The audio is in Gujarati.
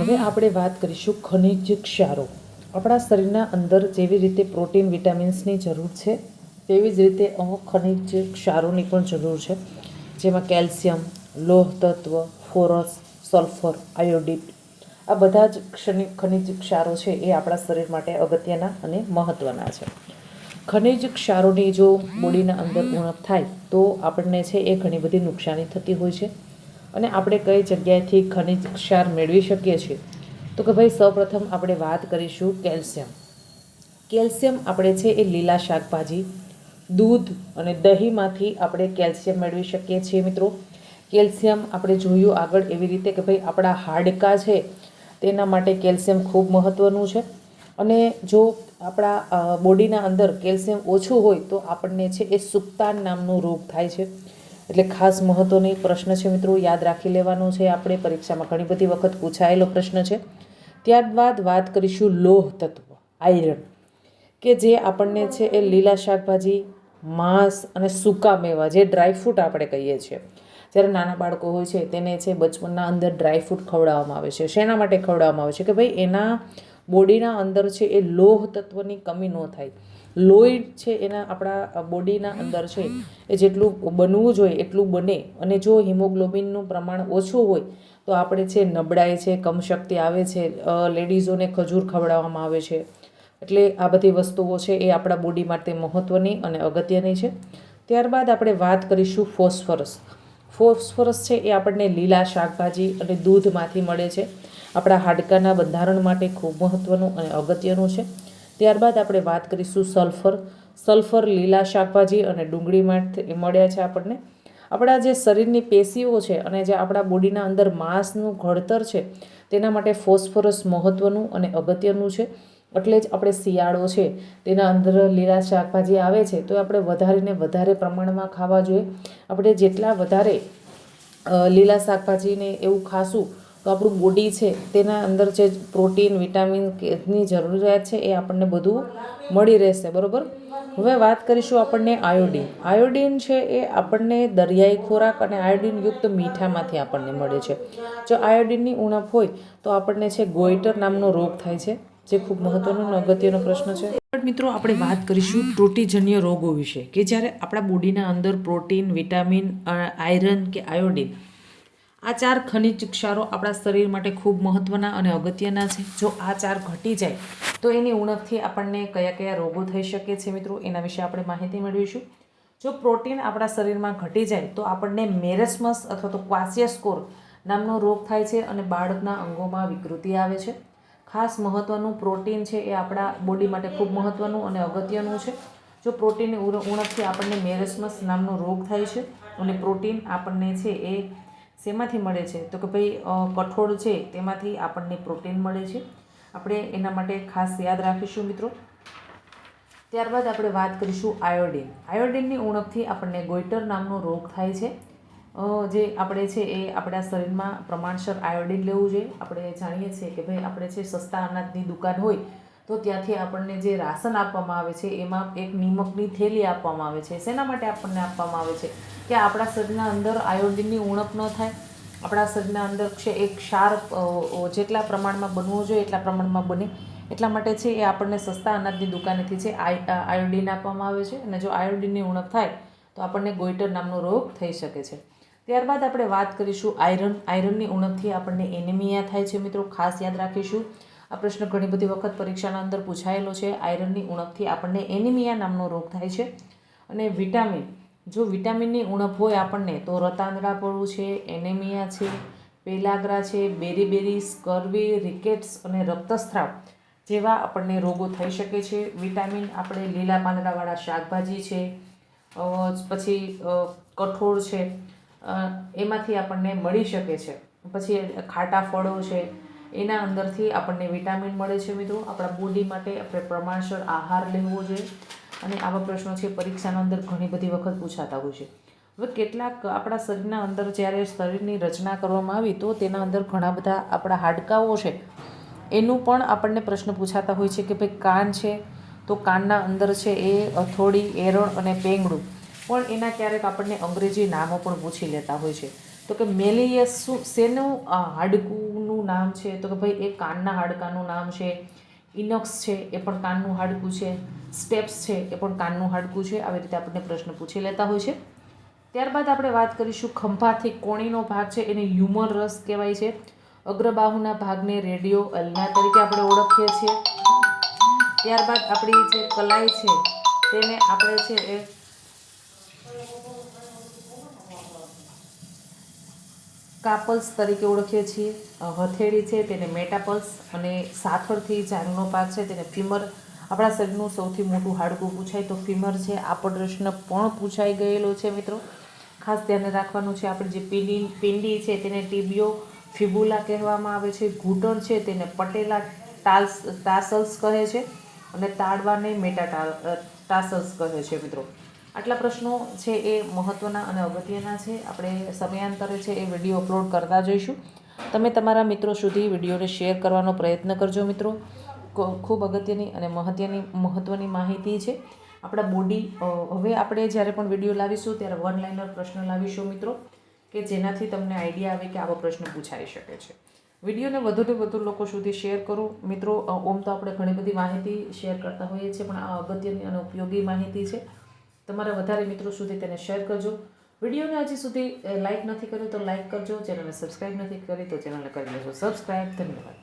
હવે આપણે વાત કરીશું ખનિજ ક્ષારો. આપણા શરીરના અંદર જેવી રીતે પ્રોટીન, વિટામિન્સની જરૂર છે, તેવી જ રીતે અમુક ખનિજ ક્ષારોની પણ જરૂર છે. જેમાં કેલ્શિયમ, લોહ તત્વ, ફોરસ, સલ્ફર, આયોડિન. આ બધા જ ખનિજ ક્ષારો છે એ આપણા શરીર માટે અગત્યના અને મહત્ત્વના છે. ખનિજ ક્ષારોની જો બોડીના અંદર ઉણપ થાય તો આપણને છે એ ઘણી બધી નુકસાની થતી હોય છે. અને આપણે કઈ જગ્યાએથી ખનિજ ક્ષાર મેળવી શકીએ છીએ? તો કે ભાઈ, સૌપ્રથમ આપણે વાત કરીશું કેલ્શિયમ. કેલ્શિયમ આપણે છે એ લીલા શાકભાજી, દૂધ અને દહીંમાંથી આપણે કેલ્શિયમ મેળવી શકીએ છીએ મિત્રો. કેલ્શિયમ આપણે જોયું આગળ એવી રીતે કે ભાઈ, આપણા હાડકાં છે તેના માટે કેલ્શિયમ ખૂબ મહત્ત્વનું છે. અને જો આપણા બોડીના અંદર કેલ્શિયમ ઓછું હોય તો આપણને છે એ સુક્તાન નામનો રોગ થાય છે. એટલે ખાસ મહત્ત્વનો પ્રશ્ન છે મિત્રો, યાદ રાખી લેવાનો છે આપણે. પરીક્ષામાં ઘણી બધી વખત પૂછાયેલો પ્રશ્ન છે. ત્યારબાદ વાત કરીશું લોહ તત્વ આયરન કે જે આપણને છે એ લીલા શાકભાજી, માંસ અને સૂકા મેવા, જે ડ્રાયફ્રૂટ આપણે કહીએ છીએ. જ્યારે નાના બાળકો હોય છે, તેને છે બચપનના અંદર ડ્રાયફ્રૂટ ખવડાવવામાં આવે છે. શેના માટે ખવડાવવામાં આવે છે? કે ભાઈ એના બોડીના અંદર છે એ લોહ તત્વની કમી ન થાય. લોહી છે એના આપણા બોડીના અંદર છે, એ જેટલું બનવું જોઈએ એટલું બને. અને જો હિમોગ્લોબિનનું પ્રમાણ ઓછું હોય, તો આપણે છે નબળાઈ છે, કમશક્તિ આવે છે લેડીઝોને ખજૂર ખવડાવવામાં આવે છે. એટલે આ બધી વસ્તુઓ છે એ આપણા બોડી માટે મહત્ત્વની અને અગત્યની છે. ત્યારબાદ આપણે વાત કરીશું ફોસ્ફરસ. ફોસ્ફરસ છે એ આપણને લીલા શાકભાજી અને દૂધમાંથી મળે છે. આપણા હાડકાના બંધારણ માટે ખૂબ મહત્ત્વનું અને અગત્યનું છે. ત્યારબાદ આપણે વાત કરીશું સલ્ફર. સલ્ફર, લીલા શાકભાજી અને ડુંગળીમાંથી મળ્યા છે આપણને. આપણા જે શરીરની પેશીઓ છે અને જે આપણા બોડીના અંદર માંસનું ઘડતર છે, તેના માટે ફોસ્ફરસ મહત્ત્વનું અને અગત્યનું છે. એટલે જ આપણે શિયાળો છે, તેના અંદર લીલા શાકભાજી આવે છે, તો આપણે વધારેને વધારે પ્રમાણમાં ખાવા જોઈએ. આપણે જેટલા વધારે લીલા શાકભાજીને એવું ખાશું તો આપણું બોડી છે તેના અંદર જે પ્રોટીન વિટામિન કેની જરૂરિયાત છે એ આપણને બધું મળી રહેશે, બરાબર? હવે વાત કરીશું આપણને આયોડિન આયોડિન છે એ આપણને દરિયાઈ ખોરાક અને આયોડીનયુક્ત મીઠામાંથી આપણને મળે છે. જો આયોડીનની ઉણપ હોય તો આપણને છે ગોઈટર નામનો રોગ થાય છે, જે ખૂબ મહત્વનો અગત્યનો પ્રશ્ન છે. પણ મિત્રો, આપણે વાત કરીશું પ્રોટીજન્ય રોગો વિશે કે જ્યારે આપણા બોડીના અંદર પ્રોટીન વિટામિન આયરન કે આયોડિન આ ચાર ખનિજ ક્ષારો આપણા શરીર માટે ખૂબ મહત્ત્વના અને અગત્યના છે. જો આ ચાર ઘટી જાય, તો એની ઉણપથી આપણને કયા કયા રોગો થઈ શકે છે મિત્રો? એના વિશે આપણે માહિતી મેળવીશું. જો પ્રોટીન આપણા શરીરમાં ઘટી જાય, તો આપણને મેરેસ્મસ અથવા તો ક્વાસિયસ્કોર નામનો રોગ થાય છે અને બાળકના અંગોમાં વિકૃતિ આવે છે. ખાસ મહત્ત્વનું પ્રોટીન છે એ આપણા બોડી માટે ખૂબ મહત્ત્વનું અને અગત્યનું છે. જો પ્રોટીનની ઉણ- ઉણપથી આપણને મેરેસ્મસ નામનો રોગ થાય છે, અને પ્રોટીન આપણને છે એ શેમાંથી મળે છે? તો કે ભાઈ કઠોળ છે, તેમાંથી આપણને પ્રોટીન મળે છે. આપણે એના માટે ખાસ યાદ રાખીશું મિત્રો. ત્યારબાદ આપણે વાત કરીશું આયોડિન. આયોડિનની ઉણપથી આપણને ગોઈટર નામનો રોગ થાય છે. જે આપણે છે એ આપણા શરીરમાં પ્રમાણસર આયોડિન લેવું જોઈએ. આપણે જાણીએ છીએ કે ભાઈ, આપણે છે સસ્તા અનાજની દુકાન હોય તો ત્યાંથી આપણને જે રાશન આપવામાં આવે છે, એમાં એક નિમકની થેલી આપવામાં આવે છે. શેના માટે આપણને આપવામાં આવે છે? કે આપણા શરીરના અંદર આયોડિનની ઉણપ ન થાય, આપણા શરીરના અંદર છે એક ક્ષાર જેટલા પ્રમાણમાં બનવું જોઈએ એટલા પ્રમાણમાં બને. એટલા માટે છે એ આપણને સસ્તા અનાજની દુકાનેથી છે આયોડિન આપવામાં આવે છે અને જો આયોડિનની ઉણપ થાય, તો આપણને ગોઈટર નામનો રોગ થઈ શકે છે. ત્યારબાદ આપણે વાત કરીશું આયરન. આયરનની ઉણપથી આપણને એનિમિયા થાય છે મિત્રો. ખાસ યાદ રાખીશું. આ પ્રશ્ન ઘણી બધી વખત પરીક્ષાના અંદર પૂછાયેલો છે. આયરનની ઉણપથી આપણને એનિમિયા નામનો રોગ થાય છે અને વિટામિન, જો વિટામિનની ઉણપ હોય આપણને, તો રતાંદરાપળું છે, એનેમિયા છે, પેલાગ્રા છે બેરીબેરી સ્કર્વી રિકેટ્સ અને રક્તસ્રાવ જેવા આપણને રોગો થઈ શકે છે. વિટામિન આપણે લીલા પાંદડાવાળા શાકભાજી છે પછી કઠોળ છે એમાંથી આપણને મળી શકે છે. પછી ખાટા ફળો છે એના અંદરથી આપણને વિટામિન મળે છે મિત્રો. આપણા બોડી માટે આપણે પ્રમાણસર આહાર લેવો જોઈએ. અને આવા પ્રશ્નો છે, પરીક્ષાના અંદર ઘણી બધી વખત પૂછાતા હોય છે. હવે કેટલાક આપણા શરીરના અંદર જ્યારે શરીરની રચના કરવામાં આવી, તો તેના અંદર ઘણા બધા આપણા હાડકાઓ છે. એનું પણ આપણને પ્રશ્ન પૂછાતા હોય છે કે ભાઈ કાન છે, તો કાનના અંદર છે એ અથોડી, એરણ અને પેંગડું પણ એના ક્યારેક આપણને અંગ્રેજી નામો પણ પૂછી લેતા હોય છે. તો કે મેલિયસ શું શેનું આ હાડકુંનું નામ છે? તો કે ભાઈ, એ કાનના હાડકાનું નામ છે. ઇનોક્સ છે, એ પણ કાનનું હાડકું છે. સ્ટેપ્સ છે, એ પણ કાનનું હાડકું છે. આવી રીતે આપણને પ્રશ્ન પૂછી લેતા હોય છે. ત્યારબાદ આપણે વાત કરીશું ખંભાથી કોણીનો ભાગ છે. એને હ્યુમર રસ કહેવાય છે. અગ્રબાહુના ભાગને રેડિયો અલ્ના તરીકે આપણે ઓળખીએ છીએ. ત્યારબાદ આપણી જે કલાઈ છે, તેને આપણે છે એ કાપલ્સ તરીકે ઓળખીએ છીએ. હથેળી છે, તેને મેટાપલ્સ અને સાથળથી જાંગનો પાક છે, તેને ફીમર. આપણા શરીરનું સૌથી મોટું હાડકું પૂછાય તો ફીમર છે. આ પ્રશ્ન પણ પૂછાઈ ગયેલો છે, મિત્રો. ખાસ ધ્યાન રાખવાનું છે, આપણી જે પિંડી પિંડી છે તેને ટીબીઓ, ફિબુલા કહેવામાં આવે છે, ઘૂંટણ છે તેને પટેલા ટાલ્સ ટાસલ્સ કહે છે અને તાળવાને મેટા ટાસલ્સ કહે છે, મિત્રો. આટલા પ્રશ્નો છે એ મહત્ત્વના અને અગત્યના છે. આપણે સમયાંતરે છે એ વીડિયો અપલોડ કરતા જઈશું. તમે તમારા મિત્રો સુધી વિડીયોને શેર કરવાનો પ્રયત્ન કરજો મિત્રો. ખૂબ અગત્યની અને મહત્વની મહત્ત્વની માહિતી છે. આપણા બોડી હવે આપણે જ્યારે પણ વીડિયો લાવીશું ત્યારે વન લાઇનર પ્રશ્ન લાવીશું મિત્રો, કે જેનાથી તમને આઈડિયા આવે કે આવો પ્રશ્ન પૂછાઈ શકે છે. વિડીયોને વધુને વધુ લોકો સુધી શેર કરો. મિત્રો ઓમ તો આપણે ઘણી બધી માહિતી શેર કરતા હોઈએ છીએ, પણ આ અગત્યની અને ઉપયોગી માહિતી છે. તમારા વધારે મિત્રો સુધી તેને શેર કરજો. વિડીયોને હજી સુધી લાઇક નથી કર્યો તો લાઇક કરજો. ચેનલને સબસ્ક્રાઇબ નથી કરી તો ચેનલને કરી લેજો. સબસ્ક્રાઈબ ધન્યવાદ.